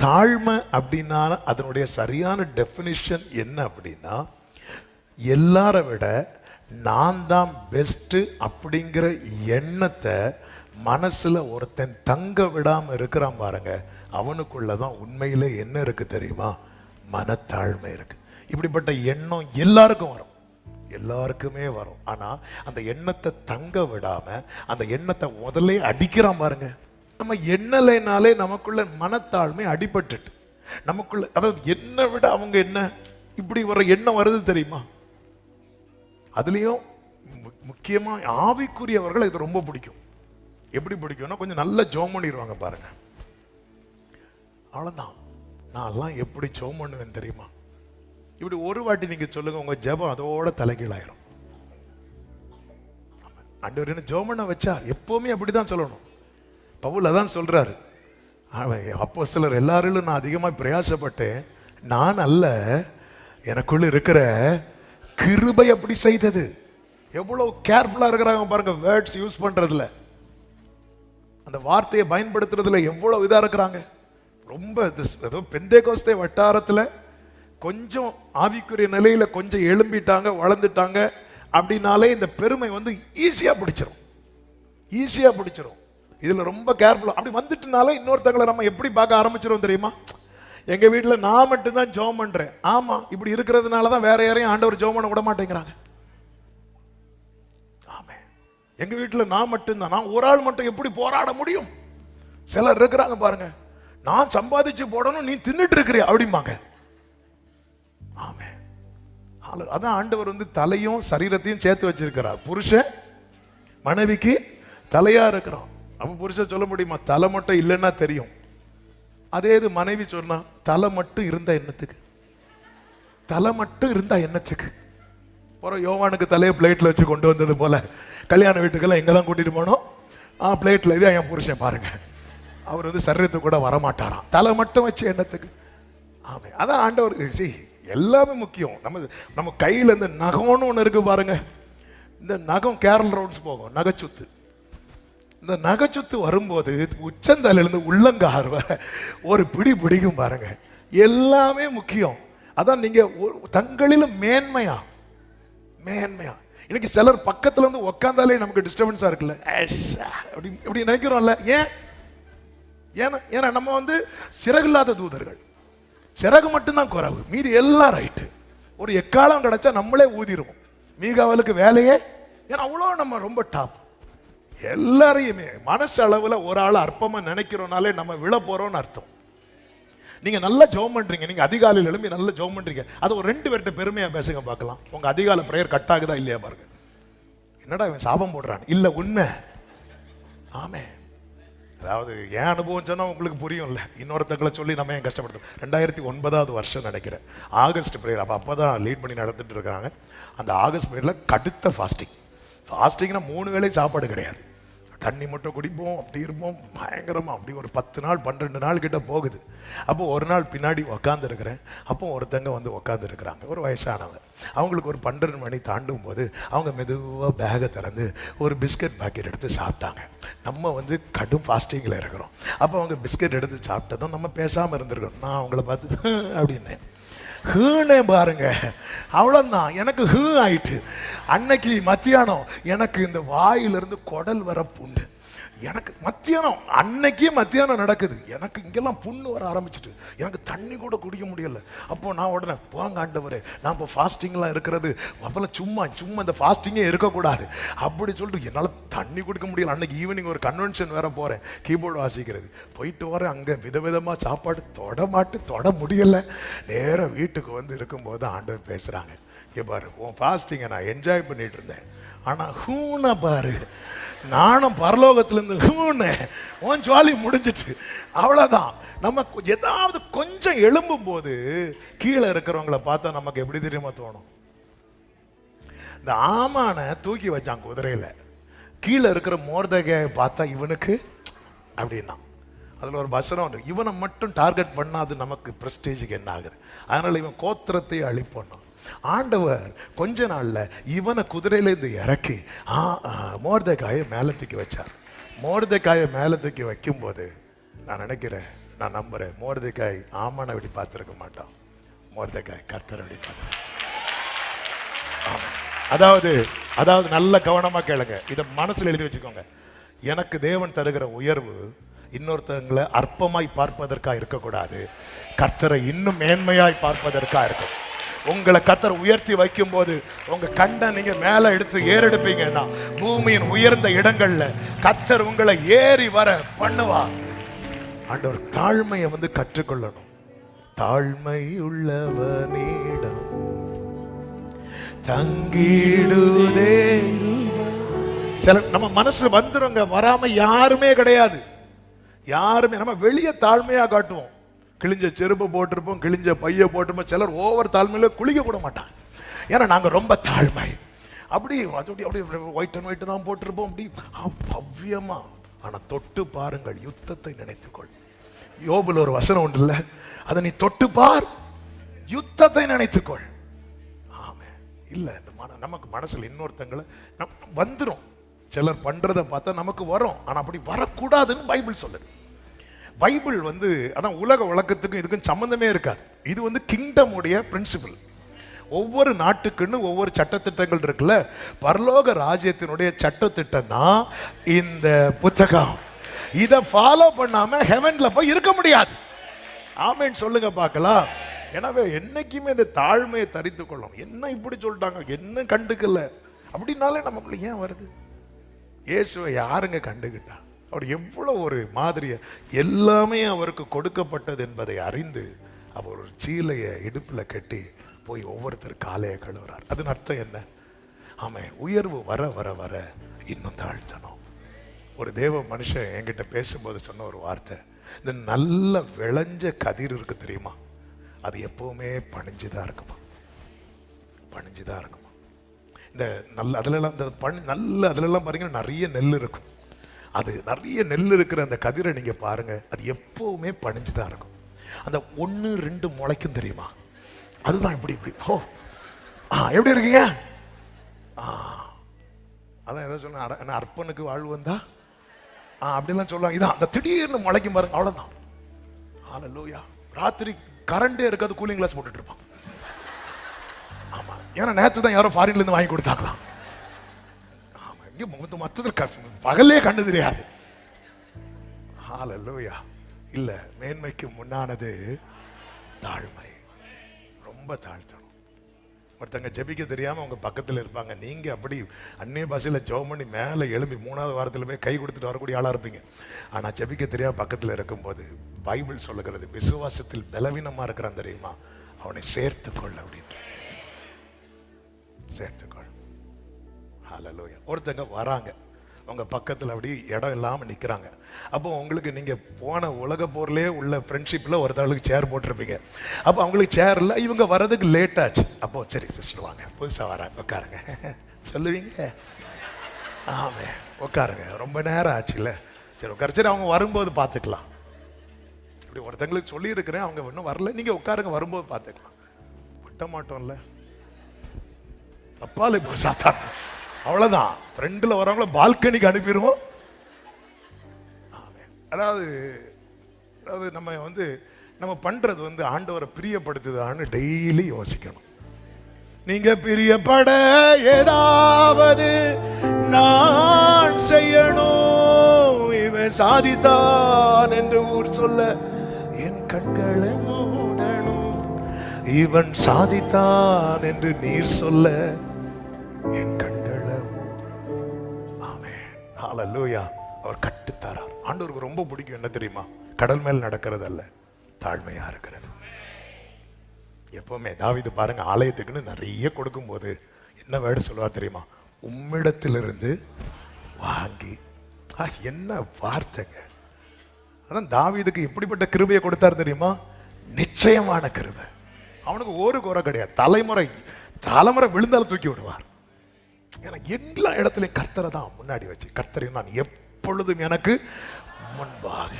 தாழ்மை அப்படின்னா அதனுடைய சரியான டெஃபினிஷன் என்ன அப்படின்னா எல்லார விட நான் தான் பெஸ்ட்டு அப்படிங்கிற எண்ணத்தை மனசில் ஒருத்தன் தங்க விடாமல் இருக்கிறான் பாருங்க. அவனுக்குள்ள தான் உண்மையில் என்ன இருக்குது தெரியுமா? மனத்தாழ்மை இருக்குது இப்படிப்பட்ட எண்ணம் எல்லாருக்கும் வரும். எல்லாருக்குமே வரும். ஆனால் அந்த எண்ணத்தை தங்க விடாமல் அந்த எண்ணத்தை முதல்ல அடிக்கிறான் பாருங்கள் நம்ம எண்ணலைனாலே நமக்குள்ள மனத்தாழ்மை அடிபட்டுட்டு. நமக்குள்ள அதாவது என்னை விட அவங்க என்ன? இப்படி வர எண்ணம் வருது தெரியுமா? அதுலேயும் மு- முக்கியமா ஆவிக்குரியவர்கள் இது ரொம்ப பிடிக்கும். எப்படி பிடிக்கும்னா கொஞ்சம் நல்லா ஜோம் பண்ணிடுவாங்க பாருங்க அவ்வளோதான் நான்லாம் எப்படி ஜோம் பண்ணுவேன் தெரியுமா? இப்படி ஒரு வாட்டி நீங்க சொல்லுங்க உங்க ஜெபம் அதோட தலைகீழாயிரும். அண்டு என்ன ஜெபம் வச்சா எப்பவுமே அப்படிதான் சொல்லணும். பவுல தான் சொல்றாரு. அப்போ சிலர் எல்லாரிலும் நான் அதிகமாக பிரயாசப்பட்டேன். நான் அல்ல எனக்குள்ள இருக்கிற கிருபை அப்படி செய்தது. எவ்வளோ கேர்ஃபுல்லாக இருக்கிறாங்க பாருங்க வேர்ட்ஸ் யூஸ் பண்ணுறதுல அந்த வார்த்தையை பயன்படுத்துறதுல எவ்வளோ இதாக இருக்கிறாங்க. ரொம்ப ஏதோ பெந்தே கோஸ்தே வட்டாரத்தில் கொஞ்சம் ஆவிக்குரிய நிலையில் கொஞ்சம் எழும்பிட்டாங்க வளர்ந்துட்டாங்க. அப்படின்னாலே இந்த பெருமை வந்து ஈஸியாக பிடிச்சிரும். ஈஸியாக பிடிச்சிரும். இதில் ரொம்ப கேர்ஃபுல்லாக அப்படி வந்துட்டுனால இன்னொருத்தங்களை நம்ம எப்படி பார்க்க ஆரம்பிச்சிடும் தெரியுமா? எங்கள் வீட்டில் நான் மட்டும்தான் ஜோம் பண்ணுறேன் ஆமாம் இப்படி இருக்கிறதுனால தான் வேற யாரையும் ஆண்டவர் ஜோம் பண்ண விட மாட்டேங்கிறாங்க. ஆமே. எங்கள் வீட்டில் நான் மட்டும்தான். நான் ஒரு ஆள் மட்டும் எப்படி போராட முடியும்? சிலர் இருக்கிறாங்க பாருங்க. நான் சம்பாதிச்சு போடணும் நீ தின்னுட்டு இருக்கிறிய? அப்படிம்பாங்க. ஆமே. அதான் ஆண்டவர் வந்து தலையும் சரீரத்தையும் சேர்த்து வச்சிருக்கிறார். புருஷன் மனைவிக்கு தலையா இருக்கிறான். நம்ம புருஷன் சொல்ல முடியுமா? தலை மட்டும் இல்லைன்னா தெரியும். அதே இது மனைவி சொன்னா தலை மட்டும் இருந்தா என்னத்துக்கு? தலை மட்டும் இருந்தா என்னத்துக்கு? அப்புறம் யோவானுக்கு தலையை பிளேட்ல வச்சு கொண்டு வந்தது போல. கல்யாண வீட்டுக்கெல்லாம் எங்க தான் கூட்டிட்டு போனோம் ஆ பிளேட்ல இதே என் புருஷன் பாருங்க. அவர் வந்து சரீரத்துக்கு கூட வரமாட்டாராம். தலை மட்டும் வச்சு என்னத்துக்கு? ஆமே அதான் ஆண்டவர் சி எல்லாமே முக்கியம். நம்ம நம்ம கையில இந்த நகம்னு ஒன்று இருக்கு பாருங்க. இந்த நகம் கேரள் ரவுண்ட்ஸ் போகும் நகைச்சுத்து. இந்த நகைச்சுத்து வரும்போது உச்சந்தலையிலிருந்து உள்ளங்கார் ஒரு பிடி பிடிக்கும் பாருங்க. எல்லாமே முக்கியம். அதான் நீங்க ஒரு- தங்களிலும் மேன்மையா? மேன்மையா. இன்னைக்கு சிலர் பக்கத்துல இருந்து உக்காந்தாலே நமக்கு டிஸ்டர்பன்ஸா இருக்குல்ல. அப்படி இப்படி நினைக்கிறோம்ல. ஏன்? ஏன்னா ஏன்னா நம்ம வந்து சிறகில்லாத தூதர்கள். சிறகு மட்டும்தான் குறைவு. மீதி எல்லாம் ரைட்டு ஒரு எக்காலம் கிடைச்சா நம்மளே ஊதிருவோம் மீகாவலுக்கு வேலையே? ஏன்னா அவ்வளோ நம்ம ரொம்ப டாப் எல்லாரையுமே மனசு அளவில் ஒரு ஆள் அற்பமாக நினைக்கிறோனாலே நம்ம விழ போகிறோம்னு அர்த்தம். நீங்கள் நல்லா ஜோம் பண்ணுறீங்க நீங்கள் அதிகாலையில் எழும்பி நல்லா ஜோம் பண்ணுறீங்க அது ஒரு ரெண்டு பேர்கிட்ட பெருமையாக பேசுங்க பார்க்கலாம். உங்கள் அதிகாலை ப்ரேயர் கட் ஆகுதா இல்லையா பாருங்க. என்னடா இவன் சாபம் போடுறான்? இல்லை உண்மை. ஆமே அதாவது என் அனுபவம் சொன்னால் உங்களுக்கு புரியும்ல. இன்னொருத்தங்களை சொல்லி நம்ம ஏன் கஷ்டப்படுத்தோம் ரெண்டாயிரத்தி ஒன்பதாவது வருஷம் நினைக்கிறேன். ஆகஸ்ட் ப்ரேயர் அப்போ அப்போ தான் லீட் பண்ணி நடந்துட்டு இருக்காங்க. அந்த ஆகஸ்ட் ப்ரேயரில் கடுத்த ஃபாஸ்டிங் ஃபாஸ்டிங்னா மூணு வேளை சாப்பாடு கிடையாது. தண்ணி மட்டும் குடிப்போம் அப்படி இருப்போம். பயங்கரமாக அப்படி ஒரு பத்து நாள் பன்னெண்டு நாள் கிட்ட போகுது. அப்போ ஒரு நாள் பின்னாடி உக்காந்துருக்கிறேன். அப்போ ஒருத்தங்க வந்து உக்காந்துருக்குறாங்க. ஒரு வயசானவங்க அவங்களுக்கு ஒரு பன்னெண்டு மணி தாண்டும் போது அவங்க மெதுவாக பேகை திறந்து ஒரு பிஸ்கட் பாக்கெட் எடுத்து சாப்பிட்டாங்க. நம்ம வந்து கடும் ஃபாஸ்டிங்கில் இருக்கிறோம். அப்போ அவங்க பிஸ்கட் எடுத்து சாப்பிட்டதும் நம்ம பேசாமல் இருந்திருக்கோம் நான் அவங்கள பார்த்து அப்படின்னேன் ஹூனே பாருங்க. அவ்வளோதான் எனக்கு ஹூ ஆயிட்டு. அன்னைக்கு மத்தியானம் எனக்கு இந்த வாயிலிருந்து குடல் வர புண்டு எனக்கு மத்தியானம் அன்னைக்கே மத்தியானம் நடக்குது. எனக்கு இங்கெல்லாம் புண்ணு வர ஆரம்பிச்சிட்டு எனக்கு தண்ணி கூட குடிக்க முடியல. அப்போ நான் உடனே போங்க ஆண்டவரே நான் இப்போ ஃபாஸ்டிங்லாம் இருக்கிறது. அப்போல்லாம் சும்மா சும்மா இந்த ஃபாஸ்டிங்கே இருக்கக்கூடாது. அப்படி சொல்லிட்டு என்னால் தண்ணி குடிக்க முடியல. அன்னைக்கு ஈவினிங் ஒரு கன்வென்ஷன் வேற போகிறேன் கீபோர்டு வாசிக்கிறது. போயிட்டு வரேன் அங்கே விதவிதமாக சாப்பாடு தொட மாட்டு தொட முடியல. நேராக வீட்டுக்கு வந்து இருக்கும்போது ஆண்டவர் பேசுகிறாங்க இங்கே பாரு உன் ஃபாஸ்டிங்கை நான் என்ஜாய் பண்ணிகிட்டு இருந்தேன். ஆனால் ஹூனை பாரு. நானும் பரலோகத்திலேருந்து ஹூன்னு உன் ஜாலி முடிஞ்சிட்டு. அவ்வளோதான் நம்ம ஏதாவது கொஞ்சம் எழும்பும் போது கீழே இருக்கிறவங்கள பார்த்தா நமக்கு எப்படி தெரியுமா தோணும்? இந்த ஆமானை தூக்கி வச்சான் குதிரையில். கீழே இருக்கிற மோர்தகையை பார்த்தா இவனுக்கு அப்படின்னா. அதில் ஒரு வசனம் உண்டு. இவனை மட்டும் டார்கெட் பண்ணாது நமக்கு ப்ரெஸ்டேஜுக்கு என்ன ஆகுது அதனால இவன் கோத்திரத்தை அழிப்பண்ணும் ஆண்டவர் கொஞ்ச நாள்ல இவனை குதிரையிலேருந்து இறக்கி ஆ காயை மேலே தூக்கி வச்சார். மோர்தக்காயை மேலே தூக்கி வைக்கும்போது நான் நினைக்கிறேன் நான் நம்புறேன் காய் ஆமான அப்படி பார்த்துருக்க மாட்டான். காய் கர்த்தர் அப்படி பார்த்துருக்கேன் அதாவது அதாவது நல்ல கவனமா கேளுங்க. இதை மனசுல எழுதி வச்சுக்கோங்க. எனக்கு தேவன் தருகிற உயர்வு இன்னொருத்தங்களை அற்பமாய் பார்ப்பதற்கா இருக்கக்கூடாது. கர்த்தரை இன்னும் மேன்மையாய் பார்ப்பதற்கா இருக்கும் உங்களை கத்தர் உயர்த்தி வைக்கும் போது உங்க கண்ணை நீங்க மேல எடுத்து ஏறெடுப்பீங்கன்னா பூமியின் உயர்ந்த இடங்கள்ல கத்தர் உங்களை ஏறி வர பண்ணுவா ஆண்டவர் தாழ்மையை வந்து கற்றுக்கொள்ளணும். தாழ்மை உள்ளவனிடம் தங்கிடுதே. சில நம்ம மனசு வந்துருங்க வராம யாருமே கிடையாது. யாருமே நம்ம வெளியே தாழ்மையா காட்டுவோம். கிழிஞ்ச செருப்பு போட்டிருப்போம் கிழிஞ்ச பைய போட்டிருப்போம். சிலர் ஓவர் தாழ்மையில குளிக்க கூட மாட்டாங்க. ஏன்னா நாங்கள் ரொம்ப தாழ்மை. அப்படி அப்படி அப்படி ஒயிட் அண்ட் ஒயிட் தான் போட்டிருப்போம். அப்படி ஆ, பவ்யமா. தொட்டு பாருங்கள் யுத்தத்தை நினைத்துக்கொள். யோபுல ஒரு வசனம் உண்டு இல்லை அதை நீ தொட்டு பார் யுத்தத்தை நினைத்துக்கொள். ஆமே இல்லை இந்த மன நமக்கு மனசில் இன்னொருத்தங்களை நம் வந்துடும் சிலர் பண்ணுறதை பார்த்தா நமக்கு வரும். ஆனால் அப்படி வரக்கூடாதுன்னு பைபிள் சொல்லுது. பைபிள் வந்து அதான் உலக வழக்கத்துக்கும் இதுக்கும் சம்மந்தமே இருக்காது. இது வந்து கிங்டம் உடைய பிரின்சிபல் ஒவ்வொரு நாட்டுக்குன்னு ஒவ்வொரு சட்டத்திட்டங்கள் இருக்குல்ல. பரலோக ராஜ்யத்தினுடைய சட்டத்திட்டம் தான் இந்த புத்தகம். இதை ஃபாலோ பண்ணாமல் ஹெவனில் போய் இருக்க முடியாது. ஆமேன்னு சொல்லுங்க பார்க்கலாம். எனவே என்னைக்குமே இந்த தாழ்மையை தரித்து கொள்ளும் என்ன இப்படி சொல்லிட்டாங்க? என்ன கண்டுக்கல? அப்படின்னாலே நமக்குள்ள ஏன் வருது? இயேசுவை யாருங்க கண்டுகிட்டா அவர் எவ்வளோ ஒரு மாதிரியை எல்லாமே அவருக்கு கொடுக்கப்பட்டது என்பதை அறிந்து அவர் ஒரு சீலையை இடுப்பில் கட்டி போய் ஒவ்வொருத்தர் காலையை கழுவுறார். அதன் அர்த்தம் என்ன? ஆமாம் உயர்வு வர வர வர இன்னும் தாழ்த்தணும். ஒரு தேவ மனுஷன் என்கிட்ட பேசும்போது சொன்ன ஒரு வார்த்தை இந்த நல்ல விளைஞ்ச கதிர் இருக்கு தெரியுமா? அது எப்பவுமே பணிஞ்சுதான் இருக்குமா? பணிஞ்சு தான் இருக்குமா? இந்த நல்ல அதுலலாம் இந்த பணி நல்ல அதுலலாம் பாருங்க நிறைய நெல் இருக்கும். அது நிறைய நெல் இருக்கிற அந்த கதிரை நீங்கள் பாருங்கள் அது எப்போவுமே பணிஞ்சு தான் இருக்கும். அந்த ஒன்று ரெண்டு முளைக்கும் தெரியுமா? அதுதான் இப்படி இப்படி. ஓ ஆ எப்படி இருக்கீங்க? ஆ அதான் ஏதோ சொன்ன அர- என்ன அர்ப்பனுக்கு வாழ்வு வந்தா? ஆ அப்படிலாம் சொல்லுவாங்க. இதான் அந்த திடீர்னு முளைக்கும் பாருங்க அவ்வளோதான் ஹalleluya ராத்திரி கரண்டே இருக்காது கூலிங் கிளாஸ் போட்டுட்டு இருப்பான். ஆமாம் ஏன்னா நேற்று தான் யாரோ ஃபாரின்லேருந்து வாங்கி கொடுத்தாக்கலாம் முகத்து மத்தத்தில் க- பகல்லே கண்டு தெரியாது. ஹalleluya இல்ல மேன்மைக்கு முன்னானது தாழ்மை. ரொம்ப தாழ்த்தணும். ஒருத்தங்க ஜெபிக்க தெரியாம உங்க பக்கத்துல இருப்பாங்க. நீங்க அப்படி அந்நிய பாசையில ஜெபம் பண்ணி மேல எழும்பி மூணாவது வாரத்துல போய் கை கொடுத்துட்டு வரக்கூடிய ஆளா இருப்பீங்க. ஆனா ஜெபிக்க தெரியாம பக்கத்துல இருக்கும்போது பைபிள் சொல்லுகிறது விசுவாசத்தில் பலவீனமா இருக்கிறான் தெரியுமா? அவனை சேர்த்துக்கொள் அப்படின்ட்டு சேர்த்து ஹalleluya ஒருத்தங்க வராங்க. உங்கள் பக்கத்தில் அப்படி இடம் இல்லாமல் நிற்கிறாங்க அப்போ உங்களுக்கு நீங்கள் போன உலக போர்லயே உள்ள ஃப்ரெண்ட்ஷிப்பில் ஒருத்தவங்களுக்கு சேர் போட்டிருப்பீங்க. அப்போ அவங்களுக்கு சேர் இல்லை இவங்க வர்றதுக்கு லேட் ஆச்சு. அப்போ சரி சிஸ்டர் வாங்க. புதுசாக வராங்க உட்காருங்க. சொல்லுவீங்க? ஆமே உட்காருங்க. ரொம்ப நேரம் ஆச்சுல்ல. சரி உட்காரு. சரி அவங்க வரும்போது பார்த்துக்கலாம். இப்படி ஒருத்தங்களுக்கு சொல்லியிருக்கிறேன் அவங்க இன்னும் வரல. நீங்கள் உட்காருங்க வரும்போது பார்த்துக்கலாம். விட்ட மாட்டோம்ல தப்பால் இப்போ சாத்தார் அவ்வளவுதான். ஃப்ரெண்டில் வரவங்கள பால்கனிக்கு அனுப்பிடுவோம். அதாவது அதாவது நம்ம வந்து நம்ம பண்றது வந்து ஆண்டவரை பிரியப்படுத்துதான்னு டெய்லி யோசிக்கணும். நீங்க பிரியப்பட ஏதாவது நான் செய்யணும். இவன் சாதித்தான் என்று ஊர் சொல்ல என் கண்களை மூடணும். இவன் சாதித்தான் என்று நீர் சொல்ல என் கண்களை ஆமென் அவர் கட்டுத்தாரார் ஆண்டவருக்கு ரொம்ப பிடிக்கும் என்ன தெரியுமா? கடல் மேல் நடக்கிறது அல்ல தாழ்மையா இருக்கிறது. எப்பவுமே தாவிது பாருங்க ஆலயத்துக்குன்னு நிறைய கொடுக்கும்போது என்ன வேடு சொல்லுவா தெரியுமா? உம்மிடத்திலிருந்து வாங்கி. என்ன வார்த்தைங்க. அதான் தாவிதுக்கு எப்படிப்பட்ட கிருபையை கொடுத்தார் தெரியுமா? நிச்சயமான கிருபை. அவனுக்கு ஒரு குறை கிடையாது. தலைமுறை தலைமுறை விழுந்தாலும் தூக்கி விடுவார். ஏன்னா எல்லா இடத்துலையும் கர்த்தரை தான் முன்னாடி வச்சு கர்த்தரை நான் எப்பொழுதும் எனக்கு முன்பாக.